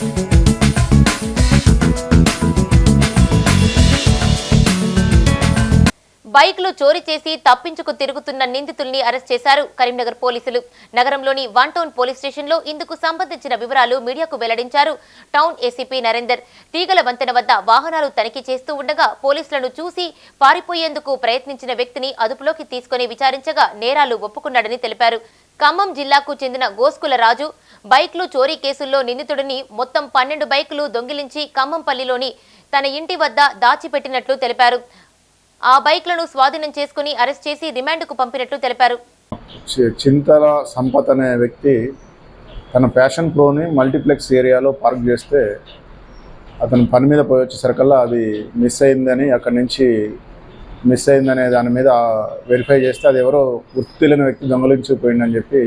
Thank you. బైక్లు చోరీ చేసి తప్పించుకు తిరుగుతున్న నిందితుల్ని అరెస్ట్ చేశారు కరీంనగర్ పోలీసులు. నగరంలోని వన్ టౌన్ పోలీస్ స్టేషన్లో ఇందుకు సంబంధించిన వివరాలు మీడియాకు వెల్లడించారు టౌన్ ఏసీపీ నరేందర్. తీగల వంతెన వద్ద వాహనాలు తనిఖీ చేస్తూ ఉండగా పోలీసులను చూసి పారిపోయేందుకు ప్రయత్నించిన వ్యక్తిని అదుపులోకి తీసుకుని విచారించగా నేరాలు ఒప్పుకున్నాడని తెలిపారు. ఖమ్మం జిల్లాకు చెందిన గోస్కుల రాజు బైక్లు చోరీ కేసుల్లో నిందితుడిని మొత్తం పన్నెండు బైకులు దొంగిలించి ఖమ్మంపల్లిలోని తన ఇంటి వద్ద దాచిపెట్టినట్లు తెలిపారు. ఆ బైక్లను స్వాధీనం చేసుకుని అరెస్ట్ చేసి రిమాండ్కు పంపినట్లు తెలిపారు. చింతల సంపత్ అనే వ్యక్తి తన ప్యాషన్ ప్రోని మల్టీప్లెక్స్ ఏరియాలో పార్క్ చేస్తే అతను పని మీద పోయి వచ్చేసరికల్లా అది మిస్ అయిందని అక్కడి నుంచి మిస్ అయిందనే దాని మీద వెరిఫై చేస్తే అది ఎవరో గుర్తు తెలియని వ్యక్తి దొంగలించిపోయిందని చెప్పి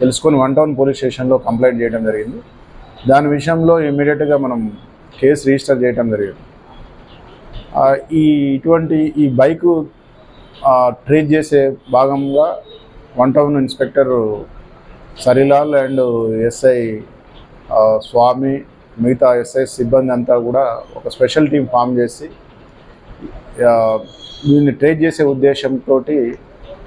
తెలుసుకొని వన్ టౌన్ పోలీస్ స్టేషన్లో కంప్లైంట్ చేయడం జరిగింది. దాని విషయంలో ఇమీడియట్గా మనం కేసు రిజిస్టర్ చేయడం జరిగింది. ఈ ఇటువంటి ఈ బైకు ట్రేస్ చేసే భాగంగా one town inspector Sarilal and SI Swamy మిగతా ఎస్ఐ సిబ్బంది అంతా కూడా ఒక స్పెషల్ టీం ఫామ్ చేసి దీన్ని ట్రేస్ చేసే ఉద్దేశంతో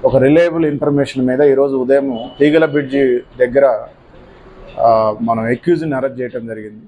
ఒక రిలయబుల్ ఇన్ఫర్మేషన్ మీద ఈరోజు ఉదయం తీగల బ్రిడ్జి దగ్గర మనం ఎక్యూజ్ని అరెస్ట్ చేయడం జరిగింది.